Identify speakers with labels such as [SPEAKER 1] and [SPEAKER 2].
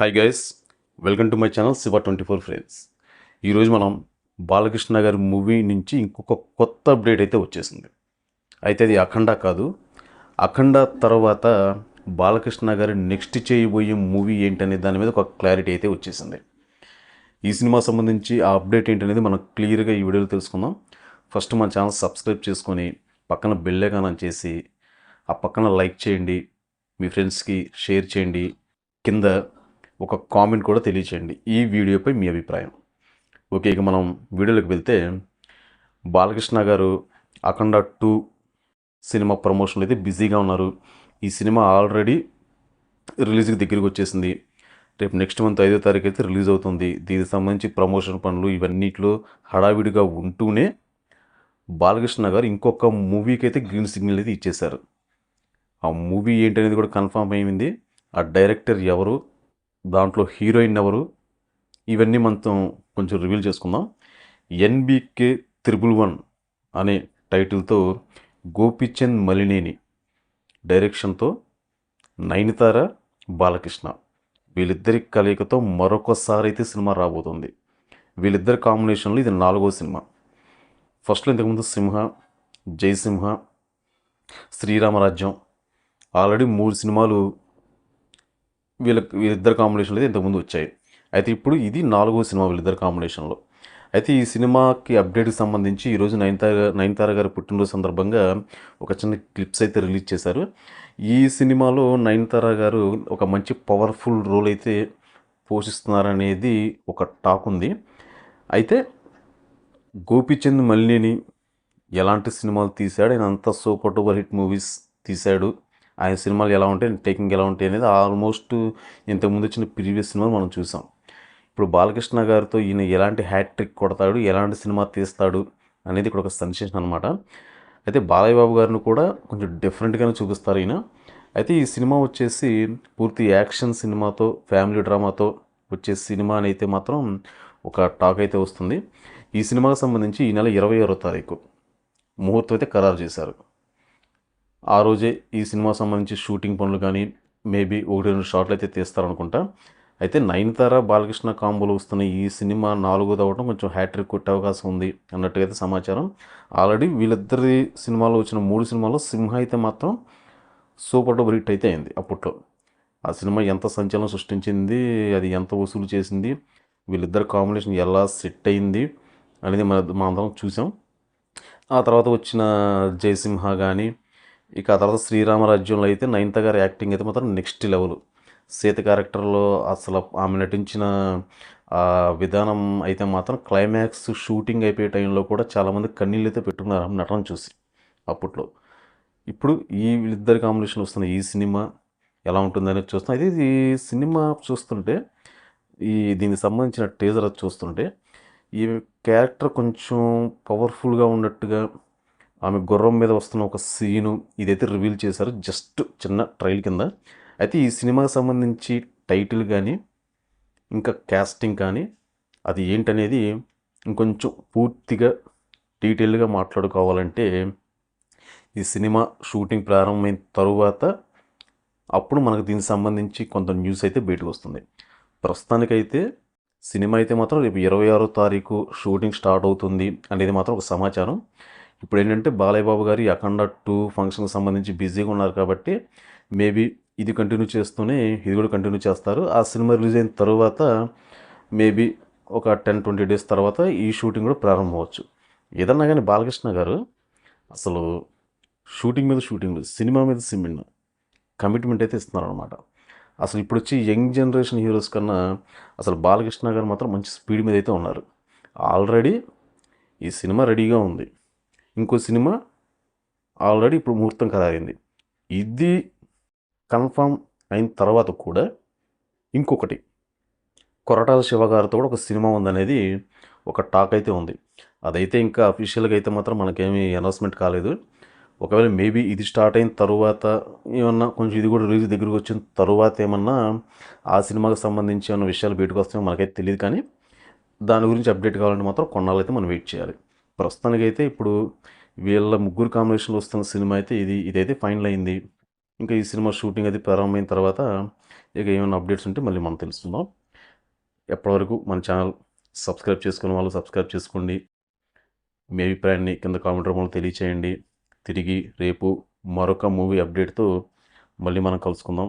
[SPEAKER 1] Hi guys welcome to my channel Shiva twenty four frames ఈరోజు మనం బాలకృష్ణ గారి movie నుంచి ఇంకొక కొత్త అప్డేట్ అయితే వచ్చేసింది. అయితే అది అఖండ కాదు. అఖండ తర్వాత బాలకృష్ణ గారి నెక్స్ట్ చేయబోయే మూవీ ఏంటనే దాని మీద ఒక క్లారిటీ అయితే వచ్చేసింది. ఈ సినిమా సంబంధించి ఆ అప్డేట్ ఏంటనేది మనం క్లియర్గా ఈ వీడియోలో తెలుసుకుందాం. ఫస్ట్ మన ఛానల్ సబ్స్క్రైబ్ చేసుకొని పక్కన బెల్ చేసి ఆ పక్కన లైక్ చేయండి. మీ ఫ్రెండ్స్కి షేర్ చేయండి. కింద ఒక కామెంట్ కూడా తెలియచేయండి ఈ వీడియోపై మీ అభిప్రాయం. ఓకే ఇక మనం వీడియోలోకి వెళ్తే బాలకృష్ణ గారు అఖండ టూ సినిమా ప్రమోషన్లు అయితే బిజీగా ఉన్నారు. ఈ సినిమా ఆల్రెడీ రిలీజ్కి దగ్గరికి వచ్చేసింది. రేపు నెక్స్ట్ మంత్ ఐదో తారీఖు అయితే రిలీజ్ అవుతుంది. దీనికి సంబంధించి ప్రమోషన్ పనులు ఇవన్నిట్లో హడావిడిగా ఉంటూనే బాలకృష్ణ గారు ఇంకొక మూవీకి అయితే గ్రీన్ సిగ్నల్ అయితే ఇచ్చేశారు. ఆ మూవీ ఏంటనేది కూడా కన్ఫామ్ అయింది. ఆ డైరెక్టర్ ఎవరు? దాంట్లో హీరోయిన్ ఎవరు? ఇవన్నీ మనతో కొంచెం రివీల్ చేసుకుందాం. ఎన్బికే త్రిబుల్ వన్ అనే టైటిల్తో గోపిచంద్ మలినేని డైరెక్షన్తో నయనతార బాలకృష్ణ. వీళ్ళిద్దరి కలయికతో మరొకసారి అయితే సినిమా రాబోతుంది. వీళ్ళిద్దరి కాంబినేషన్లో ఇది నాలుగో సినిమా. ఫస్ట్లో ఇంతకుముందు సింహ జయసింహ శ్రీరామరాజ్యం. ఆల్రెడీ మూడు సినిమాలు వీళ్ళ వీళ్ళిద్దరు కాంబినేషన్లో అయితే ఇంతకుముందు వచ్చాయి. అయితే ఇప్పుడు ఇది నాలుగో సినిమా వీళ్ళిద్దరు కాంబినేషన్లో అయితే ఈ సినిమాకి అప్డేట్కి సంబంధించి ఈరోజు నయనతార నయనతార గారి పుట్టినరోజు సందర్భంగా ఒక చిన్న క్లిప్స్ అయితే రిలీజ్ చేశారు. ఈ సినిమాలో నయనతార గారు ఒక మంచి పవర్ఫుల్ రోల్ అయితే పోషిస్తున్నారనేది ఒక టాక్ ఉంది. అయితే గోపిచంద్ మల్లిని ఎలాంటి సినిమాలు తీశాడు? ఆయన అంత సూపర్ డూపర్ హిట్ మూవీస్ తీశాడు. ఆయన సినిమాలు ఎలా ఉంటాయి టేకింగ్ ఎలా ఉంటాయి అనేది ఆల్మోస్ట్ ఇంతకుముందు వచ్చిన ప్రీవియస్ సినిమాలు మనం చూసాం. ఇప్పుడు బాలకృష్ణ గారితో ఈయన ఎలాంటి హ్యాట్ ట్రిక్ కొడతాడు ఎలాంటి సినిమా తీస్తాడు అనేది ఇక్కడ ఒక సంశేషన్ అనమాట అయితే బాలయ్య బాబు గారిని కూడా కొంచెం డిఫరెంట్గానే చూపిస్తారు ఈయన. అయితే ఈ సినిమా వచ్చేసి పూర్తి యాక్షన్ సినిమాతో ఫ్యామిలీ డ్రామాతో వచ్చే సినిమా అయితే మాత్రం ఒక టాక్ అయితే వస్తుంది. ఈ సినిమాకి సంబంధించి ఈ నెల ఇరవై ఆరో తారీఖు ముహూర్తం అయితే ఖరారు చేశారు. ఆ రోజే ఈ సినిమా సంబంధించి షూటింగ్ పనులు కానీ మేబీ ఒకటి రెండు షార్ట్లు అయితే తీస్తారనుకుంటా. అయితే నయనతార బాలకృష్ణ కాంబోలు వస్తున్న ఈ సినిమా నాలుగోది అవ్వడం కొంచెం హ్యాట్రిక్ కొట్టే అవకాశం ఉంది అన్నట్టుగా అయితే సమాచారం. ఆల్రెడీ వీళ్ళిద్దరి సినిమాలో వచ్చిన మూడు సినిమాల్లో సింహ అయితే మాత్రం సూపర్ డూపర్ హిట్ అయితే అయింది అప్పట్లో. ఆ సినిమా ఎంత సంచలనం సృష్టించింది అది ఎంత వసూలు చేసింది వీళ్ళిద్దరు కాంబినేషన్ ఎలా సెట్ అయింది అనేది మన అందరం చూసాం. ఆ తర్వాత వచ్చిన జయసింహ కానీ ఇక ఆ తర్వాత శ్రీరామరాజ్యంలో అయితే నయనత గారి యాక్టింగ్ అయితే మాత్రం నెక్స్ట్ లెవెల్. సీత క్యారెక్టర్లో అసలు ఆమె నటించిన విధానం అయితే మాత్రం క్లైమాక్స్ షూటింగ్ అయిపోయే టైంలో కూడా చాలామంది కన్నీళ్ళు అయితే పెట్టుకున్నారు ఆమె నటన చూసి అప్పట్లో. ఇప్పుడు ఈ ఇద్దరు కాంబినేషన్ వస్తున్న ఈ సినిమా ఎలా ఉంటుందనేది చూస్తున్నాం. అయితే ఈ సినిమా చూస్తుంటే ఈ దీనికి సంబంధించిన టీజర్ అది చూస్తుంటే ఈ క్యారెక్టర్ కొంచెం పవర్ఫుల్గా ఉన్నట్టుగా ఆమె గుర్రం మీద వస్తున్న ఒక సీను ఇదైతే రివీల్ చేశారు జస్ట్ చిన్న ట్రైల్ కింద. అయితే ఈ సినిమాకి సంబంధించి టైటిల్ కానీ ఇంకా క్యాస్టింగ్ కానీ అది ఏంటనేది ఇంకొంచెం పూర్తిగా డీటెయిల్గా మాట్లాడుకోవాలంటే ఈ సినిమా షూటింగ్ ప్రారంభమైన తరువాత అప్పుడు మనకు దీనికి సంబంధించి కొంత న్యూస్ అయితే బయటకు వస్తుంది. ప్రస్తుతానికైతే సినిమా అయితే మాత్రం రేపు ఇరవై ఆరో తారీఖు షూటింగ్ స్టార్ట్ అవుతుంది అనేది మాత్రం ఒక సమాచారం. ఇప్పుడు ఏంటంటే బాలయ్య బాబు గారి అఖండ టూ ఫంక్షన్కి సంబంధించి బిజీగా ఉన్నారు కాబట్టి మేబీ ఇది కంటిన్యూ చేస్తూనే ఇది కూడా కంటిన్యూ చేస్తారు. ఆ సినిమా రిలీజ్ అయిన తర్వాత మేబీ ఒక టెన్ ట్వంటీ డేస్ తర్వాత ఈ షూటింగ్ కూడా ప్రారంభమవచ్చు. ఏదన్నా కానీ బాలకృష్ణ గారు అసలు షూటింగ్ మీద షూటింగ్ సినిమా మీద సినిమా కమిట్మెంట్ అయితే ఇస్తున్నారు అనమాట అసలు ఇప్పుడు వచ్చి యంగ్ జనరేషన్ హీరోస్ కన్నా అసలు బాలకృష్ణ గారు మాత్రం మంచి స్పీడ్ మీద అయితే ఉన్నారు. ఆల్రెడీ ఈ సినిమా రెడీగా ఉంది. ఇంకో సినిమా ఆల్రెడీ ఇప్పుడు ముహూర్తం ఖరారైంది ఇది కన్ఫామ్ అయిన తర్వాత కూడా ఇంకొకటి. కొరటాల శివ గారితో కూడా ఒక సినిమా ఉందనేది ఒక టాక్ అయితే ఉంది. అదైతే ఇంకా అఫీషియల్గా అయితే మాత్రం మనకేమీ అనౌన్స్మెంట్ కాలేదు. ఒకవేళ మేబీ ఇది స్టార్ట్ అయిన తర్వాత ఏమన్నా కొంచెం ఇది కూడా రిలీజ్ దగ్గరికి వచ్చిన తర్వాత ఏమన్నా ఆ సినిమాకి సంబంధించి ఏమన్నా విషయాలు బయటకు వస్తాయో మనకైతే తెలియదు కానీ దాని గురించి అప్డేట్ కావాలంటే మాత్రం కొన్నాళ్ళైతే మనం వెయిట్ చేయాలి. ప్రస్తుతానికైతే ఇప్పుడు వీళ్ళ ముగ్గురు కాంబినేషన్లో వస్తున్న సినిమా అయితే ఇది ఇదైతే ఫైనల్ అయింది. ఇంకా ఈ సినిమా షూటింగ్ అది ప్రారంభమైన తర్వాత ఇక ఏమైనా అప్డేట్స్ ఉంటే మళ్ళీ మనం తెలుసుకుందాం. ఎప్పటివరకు మన ఛానల్ సబ్స్క్రైబ్ చేసుకున్న వాళ్ళు సబ్స్క్రైబ్ చేసుకోండి. మీ అభిప్రాయాన్ని కింద కామెంట్ రూపంలో తెలియచేయండి. తిరిగి రేపు మరొక మూవీ అప్డేట్తో మళ్ళీ మనం కలుసుకుందాం.